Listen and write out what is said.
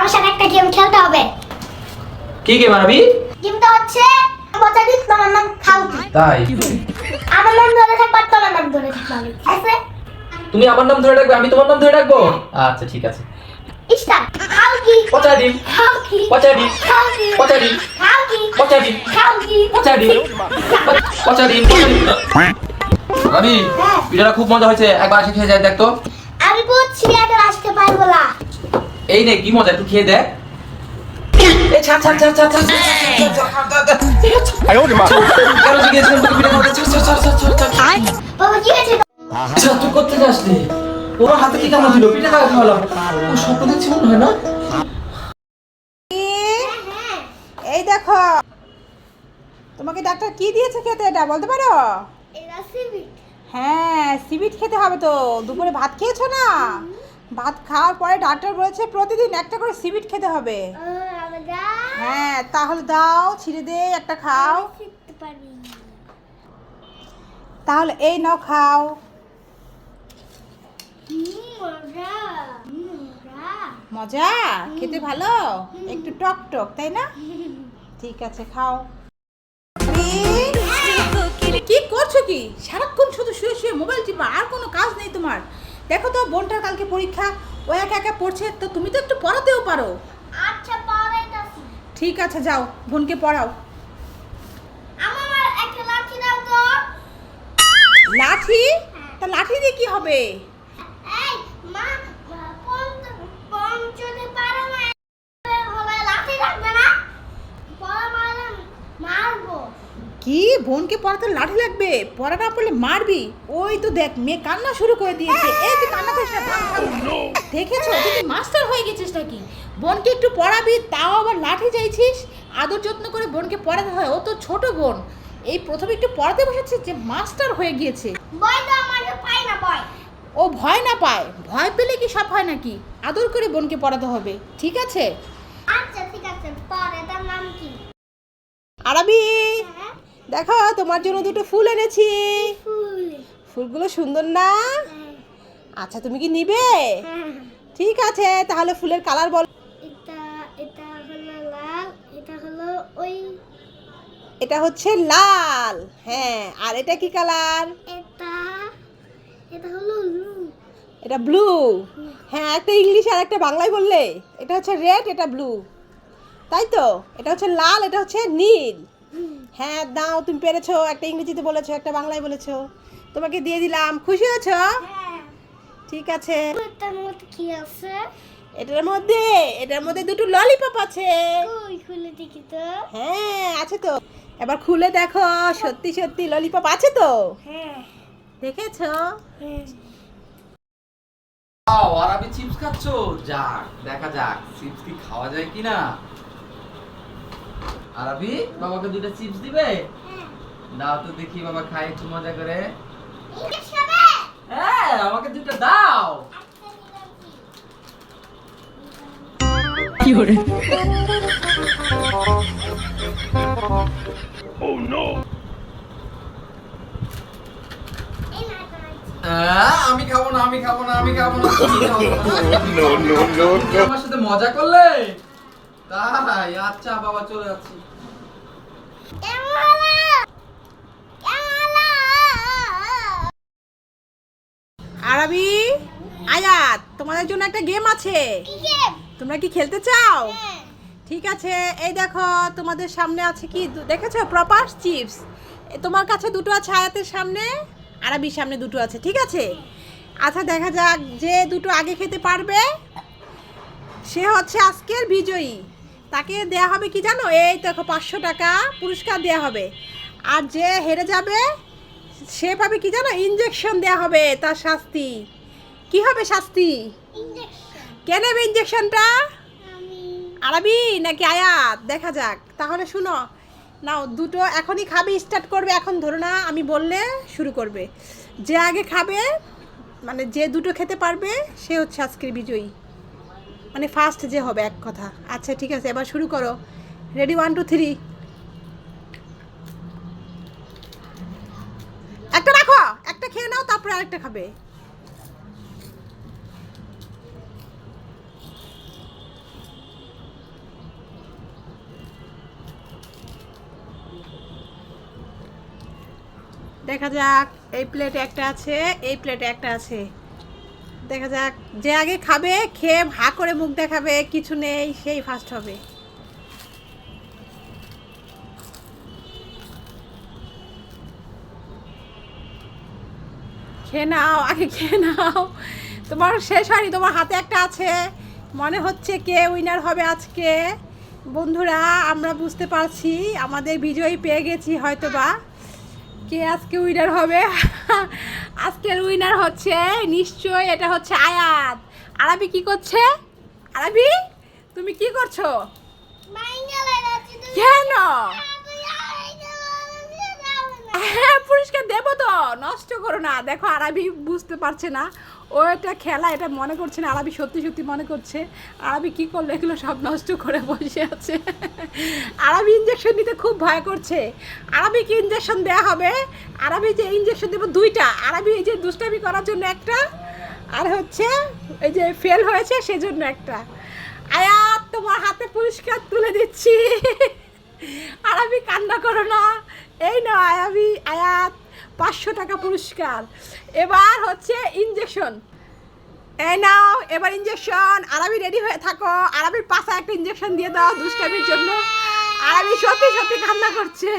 আমার সাথে একটা গেম খেলতে হবে। কি গেম আরবি? গেমটা হচ্ছে বলতে দিস তোমার নাম খাউকি তাই? আমার নাম ধরে থাকবা তোমার নাম ধরে থাকবা আছে? তুমি আমার নাম ধরে রাখবে আমি তোমার নাম ধরে রাখব? আচ্ছা ঠিক আছে। স্টার্ট রবি হ্যাঁ। খুব মজা হয়েছে একবার এসে খেয়ে যায় দেখ তো। আমি বুঝছি এখন আসতে পারব না। এই নে কি মজা একটু খেয়ে দেখ এই দেখো তোমাকে ডাক্তার কি দিয়েছে খেতে এটা বলতে পারো হ্যাঁ সিবিট খেতে হবে তো দুপুরে ভাত খেয়েছো না ভাত খাওয়ার পরে ডাক্তার বলেছে প্রতিদিন একটা করে সিবিট খেতে হবে। হ্যাঁ তাহলে দাও ছিঁড়ে দে একটা খাও। তাহলে এই নাও খাও। মজা। খেতে ভালো? একটু টক টক তাই না? ঠিক আছে খাও। কি করছ কি? সারাক্ষণ শুধু শুয়ে শুয়ে মোবাইল টিপা আর কোনো কাজ নেই তোমার। দেখো তো বোনটার কালকে পরীক্ষা ও একা একা পড়ছে তো তুমি তো একটু পড়াতেও পারো। আচ্ছা পড়াইতাছি। ঠিক আছে যাও বোনকে পড়াও। আমার একটা লাঠি দাও তো। লাঠি? তা লাঠি দিয়ে কি হবে? এই মা পঞ্চতে পারো না হলে লাঠি রাখবে না পড়া মারলে মারবো কি? বোনকে পড়াতে লাঠি লাগবে? পড়া না পড়লে মারবি? ওই তো দেখ মেয়ে কান্না শুরু করে দিয়েছে। এই তুই কান্না করিস না থাম। দেখেছ? তুই কি মাস্টার হয়ে গেছিস নাকি? বোনকে একটু পড়াবি তাও আবার লাঠি চাইছিস? আদর যত্ন করে বোনকে পড়াতে হয় ও তো ছোট বোন। এই প্রথমে একটু পড়াতে বসেছে যে মাস্টার হয়ে গিয়েছে। বই তো আমাকে পাই না বই ও ভয় না পায়? ভয় পেলে কি সব হয় নাকি? আদর করে বোনকে পড়াতে হবে ঠিক আছে? আচ্ছা ঠিক আছে এটার নাম কি? আরবি! হ্যাঁ? দেখো তোমার জন্য দুটো ফুল এনেছি। ফুলগুলো সুন্দর না? আচ্ছা তুমি কি নিবে? ঠিক আছে তাহলে ফুলের কালার বল। এটা হচ্ছে লাল হ্যাঁ আর এটা কি কালার? এটা এটা ব্লু। এটা ব্লু হ্যাঁ একটা ইংলিশ আর একটা বাংলায় বললে। এটা হচ্ছে রেড এটা ব্লু। তাই তো? এটা হচ্ছে লাল এটা হচ্ছে নীল। হ্যাঁ দাও তুমি পেরেছ একটা ইংরেজিতে বলেছ একটা বাংলায় বলেছ। তোমাকে দিয়ে দিলাম। খুশি হয়েছো? হ্যাঁ। ঠিক আছে। এটার মধ্যে কি আছে? এটার মধ্যে এটার মধ্যে দুটো ললিপপ আছে। ওই খুলে দেখি তো। হ্যাঁ আছে তো। এবার খুলে দেখো সত্যি সত্যি ললিপপ আছে তো? হ্যাঁ। দেখেছ? হ্যাঁ। আও আরবি চিপস খাচ্ছো? যাক দেখা যাক চিপস কি খাওয়া যায় কিনা। আরবি বাবাকে দুটো চিপস দিবে? দাও তো দেখি বাবা খাই একটু মজা করে। হ্যাঁ আমাকে দুটো দাও। এই না বানাচ্ছি আহ, আমি খাব না আমি খাব না আমি খাব না. আমার সাথে মজা করলে? তাই আচ্ছা বাবা, চলে যাচ্ছি। আরবি, আয়াত, তোমাদের জন্য একটা গেম আছে। তোমরা কি খেলতে চাও? ঠিক আছে, এই দেখো, তোমাদের সামনে আছে কি? দেখেছ? প্রপার চিপস তোমার কাছে দুটো আছে আয়াতের সামনে, আরবির সামনে দুটো আছে, ঠিক আছে? আচ্ছা দেখা যাক যে দুটো আগে খেতে পারবে। সে হচ্ছে আজকের বিজয়ী। তাকে দেয়া হবে কি জানো? এই তো দেখো পাঁচশো টাকা পুরস্কার দেয়া হবে। আর যে হেরে যাবে সে পাবে কি জানো? ইঞ্জেকশন দেয়া হবে তার শাস্তি। কি হবে শাস্তি? কে নেবে ইঞ্জেকশনটা আরবি নাকি আয়াত? দেখা যাক। তাহলে শুনো নাও দুটো এখনই খাবে স্টার্ট করবে। এখন ধরো না আমি বললে শুরু করবে। যে আগে খাবে মানে যে দুটো খেতে পারবে সে হচ্ছে আজকের বিজয়ী। মানে ফার্স্ট যে হবে এক কথা। আচ্ছা ঠিক আছে, এবার শুরু করো। রেডি ওয়ান টু থ্রি একটা রাখো, একটা খেয়ে নাও, তারপরে আরেকটা খাবে। দেখা যাক, এই প্লেটে একটা আছে, এই প্লেটে একটা আছে। দেখা যাক। যে আগে খাবে, খেয়ে হা করে মুখ দেখাবে, কিছু নেই, সেই ফার্স্ট হবে। খেয়ে নাও, আগে খেয়ে নাও। তোমার শেষ হয়নি, তোমার হাতে একটা আছে। মনে হচ্ছে কে উইনার হবে আজকে। বন্ধুরা, আমরা বুঝতে পারছি, আমাদের বিজয়ী পেয়ে গেছি হয়তো বা কে আজকে উইনার হবে? আজকের উইনার হচ্ছে নিশ্চয় এটা হচ্ছে আয়াত। আরবি কি করছে? আরবি তুমি কি করছ? কেন? হ্যাঁ পুরস্কার দেবো তো, নষ্ট করো না। দেখো আরবি বুঝতে পারছে না। ও এটা খেলা, এটা মনে করছে না আরবি সত্যি সত্যি মনে করছে। আরবি কি করল, এগুলো সব নষ্ট করে বসে আছে। আরবি ইঞ্জেকশন নিতে খুব ভয় করছে। আরবিকে ইঞ্জেকশন দেওয়া হবে। আরবি যে ইঞ্জেকশন দেবো দুইটা। আরবি এই যে দুষ্টামি করার জন্য একটা, আর হচ্ছে এই যে ফেল হয়েছে সেজন্য একটা। আয়াত তোমার হাতে পুরস্কার তুলে দিচ্ছি। আরবি কান্না করো না। এই না আয়াবি আয়াত পাঁচশো টাকা পুরস্কার। এবার হচ্ছে ইঞ্জেকশন এই নাও, এবার ইঞ্জেকশন আরাবি রেডি হয়ে থাকো। আরবির পাশে একটা ইঞ্জেকশন দিয়ে দাও দুষ্টামির জন্য। আরবি সত্যি সত্যি কান্না করছে।